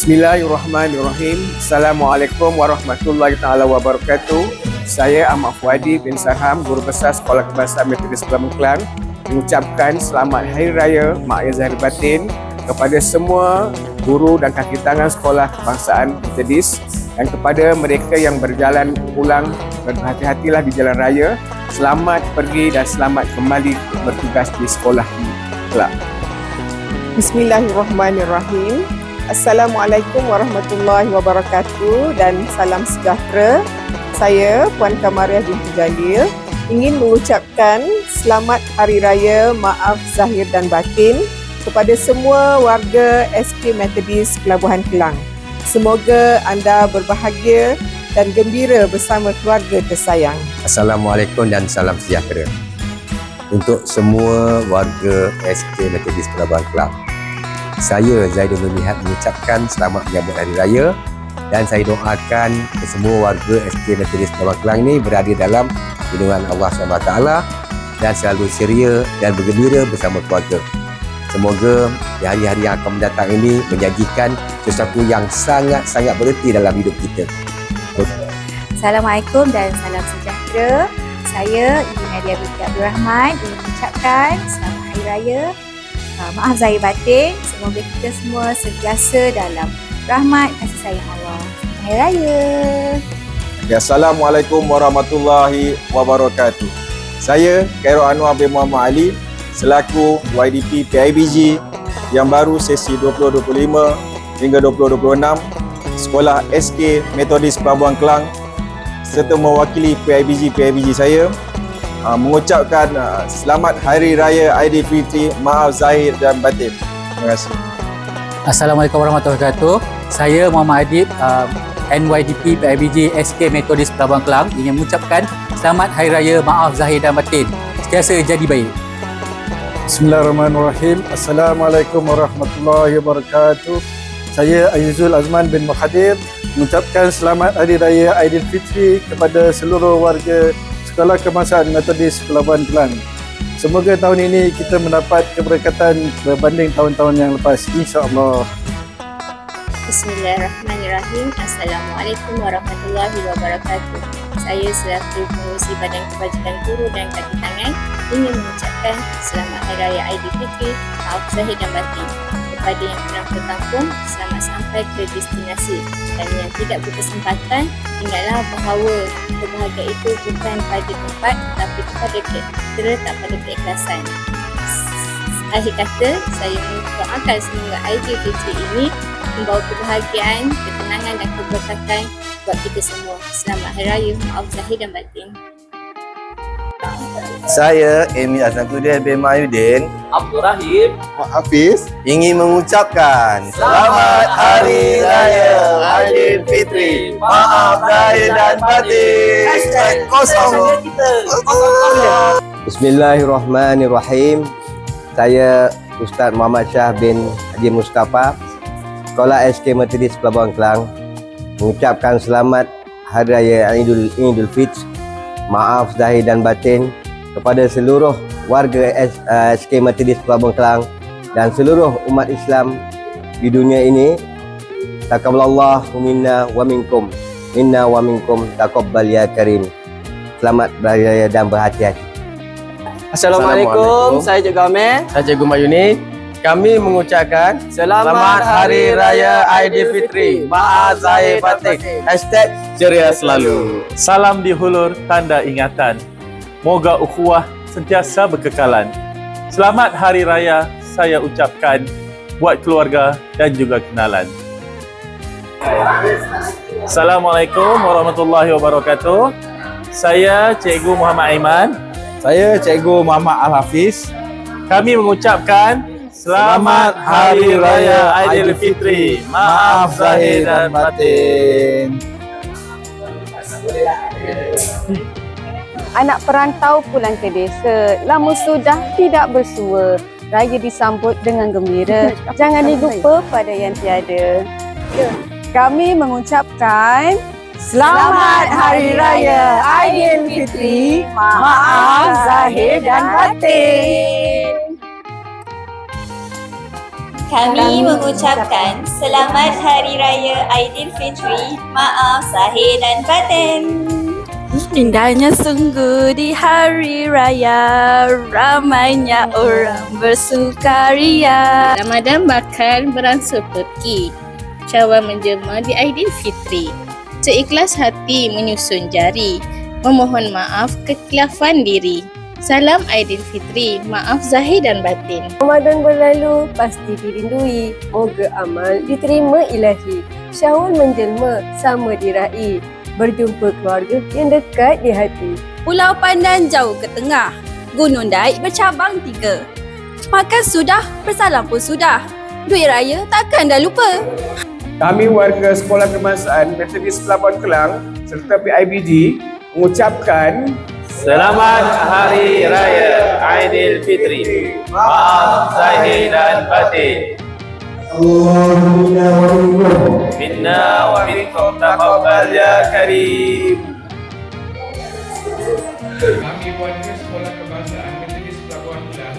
Bismillahirrahmanirrahim. Assalamualaikum warahmatullahi taala wabarakatuh. Saya Ahmad Fuadi bin Sarham, Guru Besar Sekolah Kebangsaan Metodis Kelang Kelang mengucapkan selamat Hari Raya Mak Zahir Batin kepada semua guru dan kaki tangan Sekolah Kebangsaan Metodis dan kepada mereka yang berjalan pulang berhati-hatilah di jalan raya. Selamat pergi dan selamat kembali bertugas di sekolah ini. Bismillahirrahmanirrahim. Assalamualaikum warahmatullahi wabarakatuh dan salam sejahtera. Saya Puan Kamariah binti Jalil ingin mengucapkan selamat Hari Raya Maaf Zahir dan Batin kepada semua warga SK Methodist Pelabuhan Kelang. Semoga anda berbahagia dan gembira bersama keluarga tersayang. Assalamualaikum dan salam sejahtera untuk semua warga SK Metodis Pelabuhan Kelang. Saya Zaidul Melihat mengucapkan selamat menyambut Hari Raya dan saya doakan semua warga SK Metodis Pelabuhan Kelang ini berada dalam lindungan Allah SWT dan selalu ceria dan bergembira bersama keluarga. Semoga di hari-hari yang akan mendatang ini menjanjikan sesuatu yang sangat-sangat bererti dalam hidup kita. Assalamualaikum dan salam sejahtera. Saya Ibu Nadia binti Abdul Rahman ingin mengucapkan selamat Hari Raya. Uh, maaf Zahir Batin. Semoga kita semua sentiasa dalam rahmat kasih sayang Allah. Hari Raya. Ya, Assalamualaikum warahmatullahi wabarakatuh. Saya Khairul Anwar bin Muhammad Ali selaku YDP PIBG yang baru sesi 2025 hingga 2026 Sekolah SK Metodis Pelabuhan Kelang serta mewakili PIBG PIBG saya uh, mengucapkan uh, selamat Hari Raya Aidilfitri Maaf Zahir dan Batin. Terima kasih. Assalamualaikum warahmatullahi wabarakatuh. Saya Muhammad Adib, uh, NYDP PIBG SK Metodis Pelabuhan Kelang ingin mengucapkan selamat Hari Raya Maaf Zahir dan Batin. Sentiasa jadi baik. Bismillahirrahmanirrahim. Assalamualaikum warahmatullahi wabarakatuh. Saya Azizul Azman bin Muhadir mengucapkan selamat Hari Raya Aidilfitri kepada seluruh warga Sekolah Kebangsaan Metodis Pelabuhan Kelang. Semoga tahun ini kita mendapat keberkatan berbanding tahun-tahun yang lepas. InsyaAllah. Bismillahirrahmanirrahim. Assalamualaikum warahmatullahi wabarakatuh. Saya selaku pengurusi Badan Kebajikan Guru dan Kaki Tangan ingin mengucapkan selamat Hari Raya Aidilfitri, maaf zahir dan batin kepada yang pernah ke kampung selamat sampai ke destinasi dan yang tidak berkesempatan ingatlah bahawa kebahagiaan itu bukan pada tempat tetapi kepada ke, terletak pada keikhlasan. Akhir kata, saya mendoakan semoga Aidilfitri ini membawa kebahagiaan, ketenangan dan keberkatan buat kita semua. Selamat Hari Raya, maaf zahir dan batin. Saya Amy Azamudin bin Mayudin Abdul Rahim. Hafiz. Ingin mengucapkan Selamat Hari Raya Aidilfitri Maaf Zahir dan Batin. Hashtag kosong. Bismillahirrahmanirrahim. Saya Ustaz Muhammad Syah bin Haji Mustafa Sekolah SK Metodis Pelabuhan Kelang. Mengucapkan selamat Hari Raya Fitr maaf zahir dan batin kepada seluruh warga SK Metodis Pelabuhan Kelang dan seluruh umat Islam di dunia ini taqabbalallahu minna wa minkum. Minna wa minkum taqabbal ya karim. Selamat beraya dan berhati-hati. Assalamualaikum, saya Cik Gamer Saya Cikgu Mayuni. Kami mengucapkan Selamat Hari Raya Aidilfitri. Maaf Zahir Batik Hashtag ceria selalu. Salam di hulur tanda ingatan. Moga ukhuwah sentiasa berkekalan. Selamat Hari Raya saya ucapkan buat keluarga dan juga kenalan. Assalamualaikum warahmatullahi wabarakatuh. Saya Cikgu Muhammad Aiman. Saya Cikgu Muhammad Al-Hafiz. Kami mengucapkan Selamat Hari Raya Aidilfitri. Maaf zahir dan batin. Anak perantau pulang ke desa lama sudah tidak bersua. Raya disambut dengan gembira. Jangan dilupa pada yang tiada. Kami mengucapkan Selamat Hari Raya Aidilfitri. Maaf zahir dan batin. Kami mengucapkan Selamat Hari Raya Aidilfitri. Maaf zahir dan batin. Indahnya sungguh di hari raya Ramainya orang bersukaria Ramadan bakal beransur pergi. Syawal menjelma di Aidilfitri. Seikhlas hati menyusun jari. Memohon maaf kekhilafan diri. Salam Aidilfitri. Maaf zahir dan batin. Ramadan berlalu pasti dirindui Moga amal diterima ilahi Syawal menjelma sama diraih Berjumpa keluarga yang dekat di hati Pulau Pandan jauh ke tengah. Gunung Daik bercabang tiga. Makan sudah, bersalam pun sudah. Duit raya takkan dah lupa. Kami warga Sekolah Kebangsaan Metodis Pelabuhan Kelang serta PIBG mengucapkan Selamat Hari Raya Aidilfitri. Maaf zahir dan batin. اللهم منا ومنكم منا ومنكم تقبل يا كريم Kami buat ini sekolah kebangsaan Metodis Pelabuhan Hilang